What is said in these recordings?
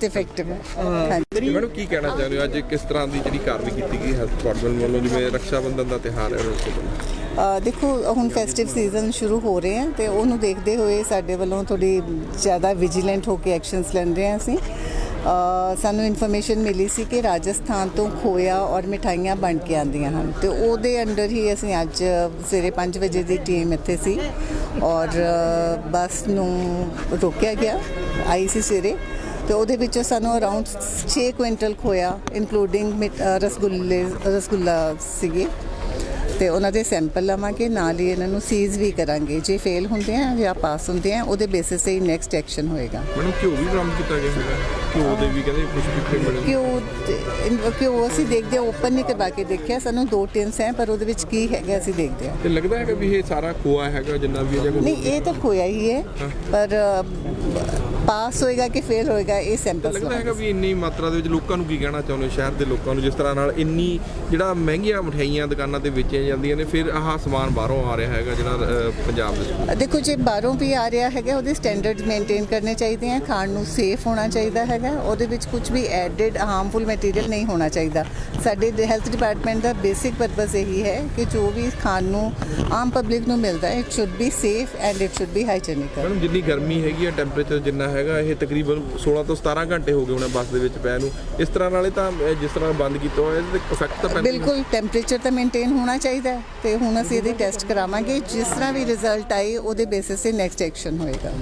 Effective ਹੈ। ਤੇ ਮੈਨੂੰ ਕੀ ਕਹਿਣਾ ਚਾਹੁੰਦੇ ਹੋ? ਅੱਜ ਕਿਸ ਤਰ੍ਹਾਂ ਦੀ ਜਿਹੜੀ ਕਾਰਵਾਈ ਕੀਤੀ ਗਈ ਹੈਲਥ ਡਿਪਾਰਟਮੈਂਟ ਵੱਲੋਂ ਜਿਵੇਂ ਰੱਖਿਆ ਬੰਧਨ ਦਾ ਤਿਹਾਰ ਹੈ ਉਸ ਤੋਂ ਦੇਖੋ ਹੁਣ ਫੈਸਟਿਵ ਸੀਜ਼ਨ ਸ਼ੁਰੂ ਹੋ ਰਹੇ ਹੈ ਤੇ ਉਹਨੂੰ ਦੇਖਦੇ ਹੋਏ ਸਾਡੇ ਵੱਲੋਂ ਥੋੜੀ ਜ਼ਿਆਦਾ ਵਿਜੀਲੈਂਟ ਹੋ ਕੇ ਐਕਸ਼ਨਸ ਲੈਣ ਰਹੇ ਹਾਂ ਅਸੀਂ। ਸਾਨੂੰ ਇਨਫੋਰਮੇਸ਼ਨ ਮਿਲੀ ਸੀ ਕਿ ਰਾਜਸਥਾਨ ਤੋਂ ਖੋਇਆ ਔਰ ਮਿਠਾਈਆਂ ਬਣ ਕੇ ਆਉਂਦੀਆਂ ਹਨ ਤੇ ਉਹਦੇ ਅੰਡਰ ਹੀ ਅਸੀਂ ਅੱਜ ਸਵੇਰੇ 5 ਵਜੇ ਦੀ ਟੀਮ ਇੱਥੇ ਸੀ ਔਰ ਬੱਸ ਨੂੰ ਰੋਕਿਆ ਗਿਆ ਆਈ ਸੀ ਸਵੇਰੇ। ਤੇ ਉਹਦੇ ਵਿੱਚੋਂ ਸਾਨੂੰ ਅਰਾਊਂਡ 6 ਕੁਇੰਟਲ ਖੋਇਆ ਇਨਕਲੂਡਿੰਗ ਰਸਗੁੱਲੇ ਰਸਗੁੱਲਾ ਸੀਗੇ। ਤੇ ਉਹਨਾਂ ਦੇ ਸੈਂਪਲ ਲਵਾਂਗੇ ਨਾਲ ਹੀ ਇਹਨਾਂ ਨੂੰ ਸੀਜ਼ ਵੀ ਕਰਾਂਗੇ। ਜੇ ਫੇਲ ਹੁੰਦੇ ਆ ਜਾਂ ਪਾਸ ਹੁੰਦੇ ਆ ਉਹਦੇ ਬੇਸਿਸ ਤੇ ਹੀ ਨੈਕਸਟ ਐਕਸ਼ਨ ਹੋਏਗਾ। ਮੈਨੂੰ ਘਿਓ ਵੀ ਬਰਾਮਦ ਕੀਤਾ ਗਿਆ ਹੈਗਾ ਘਿਓ ਦੇ ਵੀ ਕਹਿੰਦੇ ਕੁਝ ਪਿੱਛੇ ਮਿਲੇ ਕਿਉਂ ਕਿਉਂ ਅਸੀਂ ਦੇਖਦੇ ਓਪਨ ਨਹੀਂ ਕਰਵਾ ਕੇ ਦੇਖਿਆ ਸਾਨੂੰ ਦੋ ਟਿਨਸ ਹੈ ਪਰ ਉਹਦੇ ਵਿੱਚ ਕੀ ਹੈਗਾ ਅਸੀਂ ਦੇਖਦੇ ਆ। ਤੇ ਲੱਗਦਾ ਹੈਗਾ ਵੀ ਇਹ ਸਾਰਾ ਖੋਆ ਹੈਗਾ ਜਿੰਨਾ ਵੀ ਹੈ ਜਾਂ ਨਹੀਂ ਇਹ ਤਾਂ ਖੋਇਆ ਹੀ ਹੈ ਪਰ ਪਾਸ ਹੋਏਗਾ ਕਿ ਫੇਲ ਹੋਏਗਾ ਇਹ ਸੈਂਪਲ ਲੱਗਦਾ ਹੈਗਾ ਵੀ ਇੰਨੀ ਮਾਤਰਾ ਦੇ ਵਿੱਚ ਲੋਕਾਂ ਨੂੰ ਕੀ ਕਹਿਣਾ ਚਾਹੁੰਦੇ ਹੋ? ਸ਼ਹਿਰ ਦੇ ਲੋਕਾਂ ਨੂੰ ਜਿਸ ਤਰ੍ਹਾਂ ਨਾਲ ਇੰਨੀ ਜਿਹੜਾ ਮਹਿੰਗੀਆਂ ਮਠਿਆਈਆਂ ਦੁਕਾਨਾਂ ਤੇ ਵੇਚੀਆਂ ਜਾਂਦੀਆਂ ਨੇ ਫਿਰ ਆਹ ਸਮਾਨ ਬਾਹਰੋਂ ਆ ਰਿਹਾ ਹੈਗਾ ਜਿਹੜਾ ਪੰਜਾਬ ਦੇ। ਦੇਖੋ ਜੇ ਬਾਹਰੋਂ ਵੀ ਆ ਰਿਹਾ ਹੈਗਾ ਉਹਦੇ ਸਟੈਂਡਰਡਸ ਮੇਨਟੇਨ ਕਰਨੇ ਚਾਹੀਦੇ ਆ ਖਾਣ ਨੂੰ ਸੇਫ ਹੋਣਾ ਚਾਹੀਦਾ ਹੈਗਾ ਉਹਦੇ ਵਿੱਚ ਕੁਝ ਵੀ ਐਡਡ ਹਾਰਮਫੁਲ ਮਟੀਰੀਅਲ ਨਹੀਂ ਹੋਣਾ ਚਾਹੀਦਾ। ਸਾਡੇ ਹੈਲਥ ਡਿਪਾਰਟਮੈਂਟ ਦਾ ਬੇਸਿਕ ਪਰਪਸ ਇਹੀ ਹੈ ਕਿ ਜੋ ਵੀ ਖਾਣ ਨੂੰ ਆਮ ਪਬਲਿਕ ਨੂੰ ਮਿਲਦਾ ਹੈ it should be safe and it should be hygienic madam ਜਿੰਨੀ ਗਰਮੀ ਹੈਗੀ ਆ ਟੈਂਪਰੇਚਰ ਜਿੰਨਾ ਹੈਗਾ ਇਹ ਤਕਰੀਬਨ 16 ਤੋਂ 17 ਘੰਟੇ ਹੋ ਗਏ ਹੋਣੇ ਬੱਸ ਦੇ ਵਿੱਚ ਪੈ ਨੂੰ। ਇਸ ਤਰ੍ਹਾਂ ਨਾਲੇ ਤਾਂ ਜਿਸ ਤਰ੍ਹਾਂ ਬੰਦ ਕੀਤਾ ਹੋਇਆ ਇਹਦੇ ਤੇ ਇਫੈਕਟ ਤਾਂ ਪੈਂਦਾ ਹੀ ਬਿਲਕੁਲ ਟੈਂਪਰੇਚਰ ਤਾਂ ਮੇਨਟੇਨ ਹੋਣਾ ਚਾਹੀਦਾ ਹੈ ਤੇ ਹੁਣ ਅਸੀਂ ਇਹਦੀ ਟੈਸਟ ਕਰਾਵਾਂਗੇ। ਜਿਸ ਤਰ੍ਹਾਂ ਵੀ ਰਿਜ਼ਲਟ ਆਏ ਉਹਦੇ ਬੇਸਿਸ ਤੇ ਨੈਕਸਟ ਐਕਸ਼ਨ ਹੋਏਗਾ।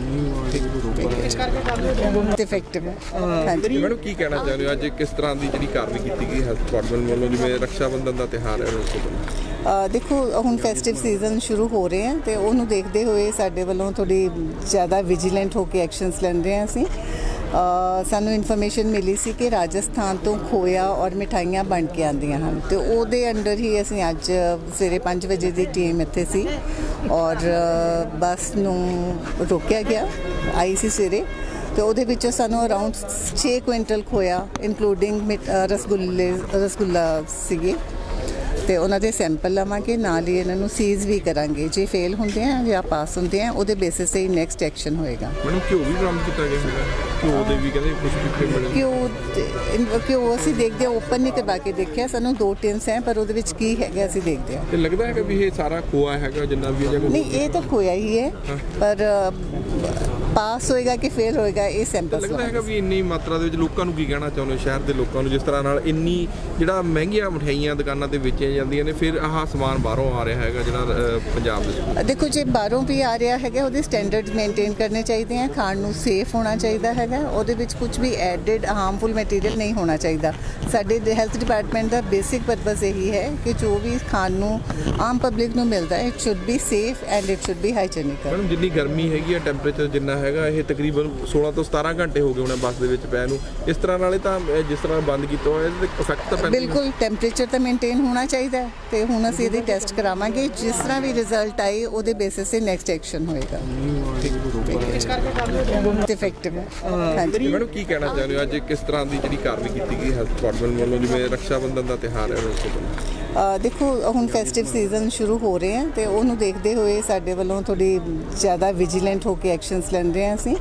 ਇਫੈਕਟਿਵ ਹੈ। ਹਾਂਜੀ। ਮੈਨੂੰ ਕੀ ਕਹਿਣਾ ਚਾਹੁੰਦੇ ਹੋ? ਅੱਜ ਕਿਸ ਤਰ੍ਹਾਂ ਦੀ ਜਿਹੜੀ ਕਾਰਵਾਈ ਕੀਤੀ ਗਈ ਹੈਲਥ ਡਿਪਾਰਟਮੈਂਟ ਵੱਲੋਂ ਜਿਵੇਂ ਰੱਖਿਆ ਬੰਧਨ ਦਾ ਤਿਹਾਰ ਹੈ ਉਸ ਤੋਂ ਦੇਖੋ, ਹੁਣ ਫੈਸਟਿਵ ਸੀਜ਼ਨ ਸ਼ੁਰੂ ਹੋ ਰਹੇ ਹੈ ਤੇ ਉਹਨੂੰ ਦੇਖਦੇ ਹੋਏ ਸਾਡੇ ਵੱਲੋਂ ਥੋੜੀ ਜ਼ਿਆਦਾ ਵਿਜੀਲੈਂਟ ਹੋ ਕੇ ਐਕਸ਼ਨਸ ਲੈਣ ਰਹੇ ਹਾਂ ਅਸੀਂ। ਸਾਨੂੰ ਇਨਫੋਰਮੇਸ਼ਨ ਮਿਲੀ ਸੀ ਕਿ ਰਾਜਸਥਾਨ ਤੋਂ ਖੋਇਆ ਔਰ ਮਿਠਾਈਆਂ ਬਣ ਕੇ ਆਉਂਦੀਆਂ ਹਨ ਤੇ ਉਹਦੇ ਅੰਡਰ ਹੀ ਅਸੀਂ ਅੱਜ ਸਵੇਰੇ 5 ਵਜੇ ਦੀ ਟੀਮ ਇੱਥੇ ਸੀ ਔਰ ਬੱਸ ਨੂੰ ਰੋਕਿਆ ਗਿਆ, ਆਈ ਸੀ ਸਵੇਰੇ ਤੇ ਉਹਦੇ ਵਿੱਚੋਂ ਸਾਨੂੰ ਅਰਾਊਂਡ 6 ਕੁਇੰਟਲ ਖੋਇਆ ਇਨਕਲੂਡਿੰਗ ਰਸਗੁੱਲੇ, ਰਸਗੁੱਲਾ ਸੀਗੇ। ਤੇ ਉਹਨਾਂ ਦੇ ਸੈਂਪਲ ਲਵਾਂਗੇ, ਨਾਲ ਹੀ ਇਹਨਾਂ ਨੂੰ ਸੀਜ਼ ਵੀ ਕਰਾਂਗੇ। ਜੇ ਫੇਲ ਹੁੰਦੇ ਆ ਜਾਂ ਪਾਸ ਹੁੰਦੇ ਆ, ਉਹਦੇ ਬੇਸਿਸ ਤੇ ਹੀ ਨੈਕਸਟ ਐਕਸ਼ਨ ਹੋਏਗਾ। ਮੈਨੂੰ ਘਿਓ ਵੀ ਬਰਾਮਦ ਕੀਤਾ ਗਿਆ ਹੈਗਾ ਘਿਓ ਦੇ ਵੀ ਕਹਿੰਦੇ ਕੁਝ ਪਿੱਛੇ ਮਿਲੇ ਕਿਉਂ ਤੇ- ਕਿਉਂ ਅਸੀਂ ਦੇਖਦੇ ਓਪਨ ਨਹੀਂ ਕਰਵਾ ਕੇ ਦੇਖਿਆ ਸਾਨੂੰ ਦੋ ਟਿਨਸ ਹੈ ਪਰ ਉਹਦੇ ਵਿੱਚ ਕੀ ਹੈਗਾ ਅਸੀਂ ਦੇਖਦੇ ਆ ਤੇ ਲੱਗਦਾ ਹੈਗਾ ਵੀ ਇਹ ਸਾਰਾ ਖੋਆ ਹੈਗਾ ਜਿੰਨਾ ਵੀ ਹੈ ਜਾਂ ਨਹੀਂ ਇਹ ਤਾਂ ਖੋਇਆ ਹੀ ਹੈ ਪਰ ਪਾਸ ਹੋਏਗਾ ਕਿ ਫੇਲ ਹੋਏਗਾ ਇਹ ਸੈਂਪਲ ਲੱਗਦਾ ਹੈਗਾ ਵੀ ਇੰਨੀ ਮਾਤਰਾ ਦੇ ਵਿੱਚ ਲੋਕਾਂ ਨੂੰ ਕੀ ਕਹਿਣਾ ਚਾਹੁੰਦੇ ਹੋ? ਸ਼ਹਿਰ ਦੇ ਲੋਕਾਂ ਨੂੰ ਜਿਸ ਤਰ੍ਹਾਂ ਨਾਲ ਇੰਨੀ ਜਿਹੜਾ ਮਹਿੰਗੀਆਂ ਮਠਿਆਈਆਂ ਦੁਕਾਨਾਂ ਤੇ ਵੇਚੀਆਂ ਜਾਂਦੀਆਂ ਨੇ ਫਿਰ ਆਹ ਸਮਾਨ ਬਾਹਰੋਂ ਆ ਰਿਹਾ ਹੈਗਾ ਜਿਹੜਾ ਅ, ਪੰਜਾਬ ਦੇ। ਦੇਖੋ ਜੇ ਬਾਹਰੋਂ ਵੀ ਆ ਰਿਹਾ ਹੈਗਾ ਉਹਦੇ ਸਟੈਂਡਰਡਸ ਮੇਨਟੇਨ ਕਰਨੇ ਚਾਹੀਦੇ ਆ ਖਾਣ ਨੂੰ ਸੇਫ ਹੋਣਾ ਚਾਹੀਦਾ ਹੈਗਾ ਉਹਦੇ ਵਿੱਚ ਕੁਝ ਵੀ ਐਡਡ ਹਾਰਮਫੁਲ ਮਟੀਰੀਅਲ ਨਹੀਂ ਹੋਣਾ ਚਾਹੀਦਾ। ਸਾਡੇ ਹੈਲਥ ਡਿਪਾਰਟਮੈਂਟ ਦਾ ਬੇਸਿਕ ਪਰਪਸ ਇਹੀ ਹੈ ਕਿ ਜੋ ਵੀ ਖਾਣ ਨੂੰ ਆਮ ਪਬਲਿਕ ਨੂੰ ਮਿਲਦਾ ਹੈ it should be safe and it should be hygienic madam ਜਿੰਨੀ ਗਰਮੀ ਹੈਗੀ ਆ ਟੈਂਪਰੇਚਰ ਜਿੰਨਾ ਹੈਗਾ ਇਹ ਤਕਰੀਬਨ 16 ਤੋਂ 17 ਘੰਟੇ ਹੋ ਗਏ ਹੋਣੇ ਬੱਸ ਦੇ ਵਿੱਚ ਪੈ ਨੂੰ। ਇਸ ਤਰ੍ਹਾਂ ਨਾਲੇ ਤਾਂ ਜਿਸ ਤਰ੍ਹਾਂ ਬੰਦ ਕੀਤਾ ਹੋਇਆ ਇਹਦੇ ਤੇ ਇਫੈਕਟ ਤਾਂ ਪੈਂਦਾ ਹੀ ਬਿਲਕੁਲ ਟੈਂਪਰੇਚਰ ਤਾਂ ਮੇਨਟੇਨ ਹੋਣਾ ਚਾਹੀਦਾ ਹੈ ਤੇ ਹੁਣ ਅਸੀਂ ਇਹਦੀ ਟੈਸਟ ਕਰਾਵਾਂਗੇ। ਜਿਸ ਤਰ੍ਹਾਂ ਵੀ ਰਿਜ਼ਲਟ ਆਏ ਉਹਦੇ ਬੇਸਿਸ ਤੇ ਨੈਕਸਟ ਐਕਸ਼ਨ ਹੋਏਗਾ। ਇਫੈਕਟਿਵ ਹੈ ਹਾਂਜੀ ਤੇ ਮੈਨੂੰ ਕੀ ਕਹਿਣਾ ਚਾਹੁੰਦੇ ਹੋ? ਅੱਜ ਕਿਸ ਤਰ੍ਹਾਂ ਦੀ ਜਿਹੜੀ ਕਾਰਵਾਈ ਕੀਤੀ ਗਈ ਹੈਲਥ ਡਿਪਾਰਟਮੈਂਟ ਵੱਲੋਂ? ਜਿਵੇਂ ਰੱਖਿਆ ਬੰਧਨ ਦਾ ਤਿਹਾਰ ਹੈ ਉਸ ਤੋਂ ਪਹਿਲਾਂ। ਅ, ਦੇਖੋ ਹੁਣ ਫੈਸਟਿਵ ਸੀਜ਼ਨ ਸ਼ੁਰੂ ਹੋ ਰਹੇ ਹੈ ਤੇ ਉਹਨੂੰ ਦੇਖਦੇ ਹੋਏ ਸਾਡੇ ਵੱਲੋਂ ਥੋੜੀ ਜ਼ਿਆਦਾ ਵਿਜੀਲੈਂਟ ਹੋ ਕੇ ਐਕਸ਼ਨਸ ਲੈਣ ਰਹੇ ਹਾਂ ਅਸੀਂ।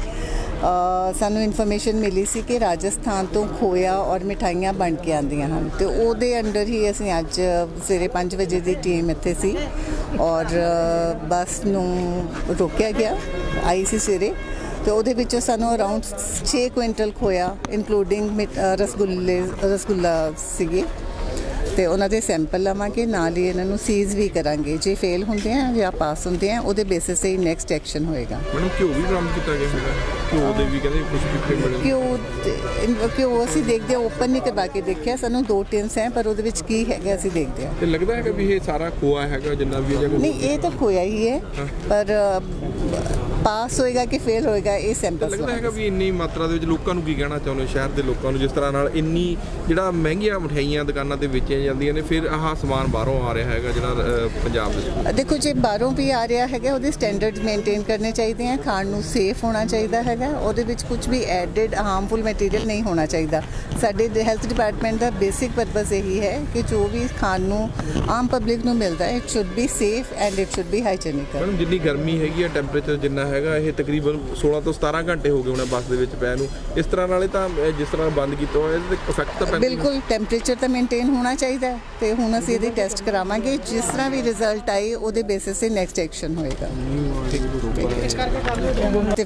ਸਾਨੂੰ ਇਨਫੋਰਮੇਸ਼ਨ ਮਿਲੀ ਸੀ ਕਿ ਰਾਜਸਥਾਨ ਤੋਂ ਖੋਇਆ ਔਰ ਮਿਠਾਈਆਂ ਬਣ ਕੇ ਆਉਂਦੀਆਂ ਹਨ। ਤੇ ਉਹਦੇ ਅੰਡਰ ਹੀ ਅਸੀਂ ਅੱਜ ਸਵੇਰੇ 5 ਵਜੇ ਦੀ ਟੀਮ ਇੱਥੇ ਸੀ ਔਰ ਬੱਸ ਨੂੰ ਰੋਕਿਆ ਗਿਆ, ਆਈ ਸੀ ਸਵੇਰੇ। ਤੇ ਉਹਦੇ ਵਿੱਚੋਂ ਸਾਨੂੰ ਅਰਾਊਂਡ 6 ਕੁਇੰਟਲ ਖੋਇਆ ਇਨਕਲੂਡਿੰਗ ਰਸਗੁੱਲੇ, ਰਸਗੁੱਲਾ ਸੀਗੇ। ਤੇ ਉਹਨਾਂ ਦੇ ਸੈਂਪਲ ਲਵਾਂਗੇ ਨਾਲ ਹੀ ਇਹਨਾਂ ਨੂੰ ਸੀਜ਼ ਵੀ ਕਰਾਂਗੇ। ਜੇ ਫੇਲ ਹੁੰਦੇ ਆ ਜਾਂ ਪਾਸ ਹੁੰਦੇ ਆ ਉਹਦੇ ਬੇਸਿਸ ਤੇ ਹੀ ਨੈਕਸਟ ਐਕਸ਼ਨ ਹੋਏਗਾ। ਮੈਨੂੰ ਘਿਓ ਵੀ ਬਰਾਮਦ ਕੀਤਾ ਗਿਆ ਹੈਗਾ ਘਿਓ ਦੇ ਵੀ ਕਹਿੰਦੇ ਕੁਝ ਪਿੱਛੇ ਮਿਲੇ ਕਿਉਂ ਤੇ- ਕਿਉਂ ਅਸੀਂ ਦੇਖਦੇ ਓਪਨ ਨਹੀਂ ਕਰਵਾ ਕੇ ਦੇਖਿਆ ਸਾਨੂੰ ਦੋ ਟਿਨਸ ਹੈ ਪਰ ਉਹਦੇ ਵਿੱਚ ਕੀ ਹੈਗਾ ਅਸੀਂ ਦੇਖਦੇ ਆ। ਤੇ ਲੱਗਦਾ ਹੈਗਾ ਵੀ ਇਹ ਸਾਰਾ ਖੋਆ ਹੈਗਾ ਜਿੰਨਾ ਵੀ ਹੈ ਜਾਂ ਨਹੀਂ ਇਹ ਤਾਂ ਖੋਇਆ ਹੀ ਹੈ ਪਰ ਪਾਸ ਹੋਏਗਾ ਕਿ ਫੇਲ ਹੋਏਗਾ ਇਹ ਸੈਂਪਲ ਲੱਗਦਾ ਹੈਗਾ ਵੀ ਇੰਨੀ ਮਾਤਰਾ ਦੇ ਵਿੱਚ ਲੋਕਾਂ ਨੂੰ ਕੀ ਕਹਿਣਾ ਚਾਹੁੰਦੇ ਹੋ? ਸ਼ਹਿਰ ਦੇ ਲੋਕਾਂ ਨੂੰ ਜਿਸ ਤਰ੍ਹਾਂ ਨਾਲ ਇੰਨੀ ਜਿਹੜਾ ਮਹਿੰਗੀਆਂ ਮਠਿਆਈਆਂ ਦੁਕਾਨਾਂ ਤੇ ਵੇਚੀਆਂ ਜਾਂਦੀਆਂ ਨੇ ਫਿਰ ਆਹ ਸਮਾਨ ਬਾਹਰੋਂ ਆ ਰਿਹਾ ਹੈਗਾ ਜਿਹੜਾ ਪੰਜਾਬ ਦੇ। ਦੇਖੋ ਜੇ ਬਾਹਰੋਂ ਵੀ ਆ ਰਿਹਾ ਹੈਗਾ ਉਹਦੇ ਸਟੈਂਡਰਡਸ ਮੇਨਟੇਨ ਕਰਨੇ ਚਾਹੀਦੇ ਆ ਖਾਣ ਨੂੰ ਸੇਫ ਹੋਣਾ ਚਾਹੀਦਾ ਹੈਗਾ ਉਹਦੇ ਵਿੱਚ ਕੁਝ ਵੀ ਐਡਡ ਹਾਰਮਫੁਲ ਮਟੀਰੀਅਲ ਨਹੀਂ ਹੋਣਾ ਚਾਹੀਦਾ। ਸਾਡੇ ਹੈਲਥ ਡਿਪਾਰਟਮੈਂਟ ਦਾ ਬੇਸਿਕ ਪਰਪਸ ਇਹੀ ਹੈ ਕਿ ਜੋ ਵੀ ਖਾਣ ਨੂੰ ਆਮ ਪਬਲਿਕ ਨੂੰ ਮਿਲਦਾ ਹੈ it should be safe and it should be hygienic madam ਜਿੰਨੀ ਗਰਮੀ ਹੈਗੀ ਆ ਟੈਂਪਰੇਚਰ ਜਿੰਨਾ ਹੈਗਾ ਇਹ ਤਕਰੀਬਨ 16 ਤੋਂ 17 ਘੰਟੇ ਹੋ ਗਏ ਹੋਣੇ ਬੱਸ ਦੇ ਵਿੱਚ ਪੈ ਨੂੰ। ਇਸ ਤਰ੍ਹਾਂ ਨਾਲੇ ਤਾਂ ਜਿਸ ਤਰ੍ਹਾਂ ਬੰਦ ਕੀਤਾ ਹੋਇਆ ਇਹਦੇ ਤੇ ਇਫੈਕਟ ਤਾਂ ਪੈਂਦਾ ਹੀ ਬਿਲਕੁਲ ਟੈਂਪਰੇਚਰ ਤਾਂ ਮੇਨਟੇਨ ਹੋਣਾ ਚਾਹੀਦਾ ਹੈ ਤੇ ਹੁਣ ਅਸੀਂ ਇਹਦੀ ਟੈਸਟ ਕਰਾਵਾਂਗੇ। ਜਿਸ ਤਰ੍ਹਾਂ ਵੀ ਰਿਜ਼ਲਟ ਆਏ ਉਹਦੇ ਬੇਸਿਸ ਤੇ ਨੈਕਸਟ ਐਕਸ਼ਨ ਹੋਏਗਾ। ਤੇ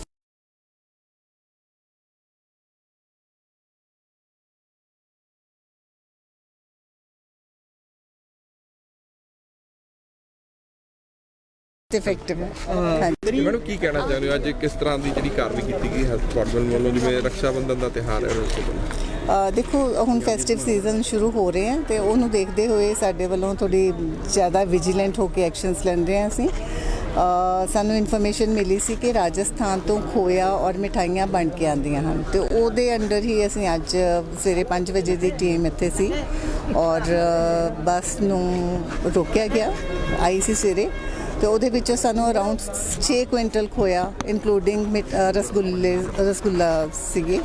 ਇਫੈਕਟਿਵ ਹੈ। ਤੇ ਮੈਡਮ ਕੀ ਕਹਿਣਾ ਚਾਹੁੰਦੇ ਹੋ? ਅੱਜ ਕਿਸ ਤਰ੍ਹਾਂ ਦੀ ਜਿਹੜੀ ਕਾਰਵਾਈ ਕੀਤੀ ਗਈ ਡਿਪਾਰਟਮੈਂਟ ਵੱਲੋਂ? ਜਿਵੇਂ ਰੱਖਿਆ ਬੰਧਨ ਦਾ ਤਿਹਾਰ ਹੈ ਉਸ ਤੋਂ ਦੇਖੋ ਹੁਣ ਫੈਸਟਿਵ ਸੀਜ਼ਨ ਸ਼ੁਰੂ ਹੋ ਰਹੇ ਹੈ ਤੇ ਉਹਨੂੰ ਦੇਖਦੇ ਹੋਏ ਸਾਡੇ ਵੱਲੋਂ ਥੋੜੀ ਜ਼ਿਆਦਾ ਵਿਜੀਲੈਂਟ ਹੋ ਕੇ ਐਕਸ਼ਨਸ ਲੈਣ ਰਹੇ ਹਾਂ ਅਸੀਂ। ਸਾਨੂੰ ਇਨਫੋਰਮੇਸ਼ਨ ਮਿਲੀ ਸੀ ਕਿ ਰਾਜਸਥਾਨ ਤੋਂ ਖੋਇਆ ਔਰ ਮਠਾਈਆਂ ਬਣ ਕੇ ਆਉਂਦੀਆਂ ਹਨ। ਤੇ ਉਹਦੇ ਅੰਡਰ ਹੀ ਅਸੀਂ ਅੱਜ ਸਵੇਰੇ 5 ਵਜੇ ਦੀ ਟੀਮ ਇੱਥੇ ਸੀ ਔਰ ਬੱਸ ਨੂੰ ਰੋਕਿਆ ਗਿਆ ਆਈ ਸੀ ਸਵੇਰੇ। ਤੇ ਉਹਦੇ ਵਿੱਚੋਂ ਸਾਨੂੰ ਅਰਾਊਂਡ 6 ਕੁਇੰਟਲ ਖੋਇਆ ਇਨਕਲੂਡਿੰਗ ਰਸਗੁੱਲੇ ਰਸਗੁੱਲਾ ਸੀਗੇ।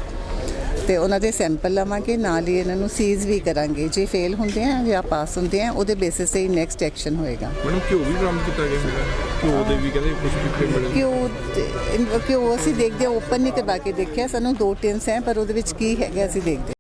ਤੇ ਉਹਨਾਂ ਦੇ ਸੈਂਪਲ ਲਵਾਂਗੇ ਨਾਲ ਹੀ ਇਹਨਾਂ ਨੂੰ ਸੀਜ਼ ਵੀ ਕਰਾਂਗੇ। ਜੇ ਫੇਲ ਹੁੰਦੇ ਆ ਜਾਂ ਪਾਸ ਹੁੰਦੇ ਆ ਉਹਦੇ ਬੇਸਿਸ ਤੇ ਹੀ ਨੈਕਸਟ ਐਕਸ਼ਨ ਹੋਏਗਾ। ਮੈਡਮ ਘਿਓ ਵੀ ਬਰਾਮਦ ਕੀਤਾ ਗਿਆ ਹੈਗਾ ਘਿਓ ਦੇ ਵੀ ਕਹਿੰਦੇ ਕੁਝ ਪਿੱਛੇ ਮਿਲੇ। ਕਿਉਂ ਤੇ- ਕਿਉਂ ਅਸੀਂ ਦੇਖਦੇ ਓਪਨ ਨਹੀਂ ਕਰਵਾ ਕੇ ਦੇਖਿਆ। ਸਾਨੂੰ ਦੋ ਟਿਨਸ ਹੈ ਪਰ ਉਹਦੇ ਵਿੱਚ ਕੀ ਹੈਗਾ ਅਸੀਂ ਦੇਖਦੇ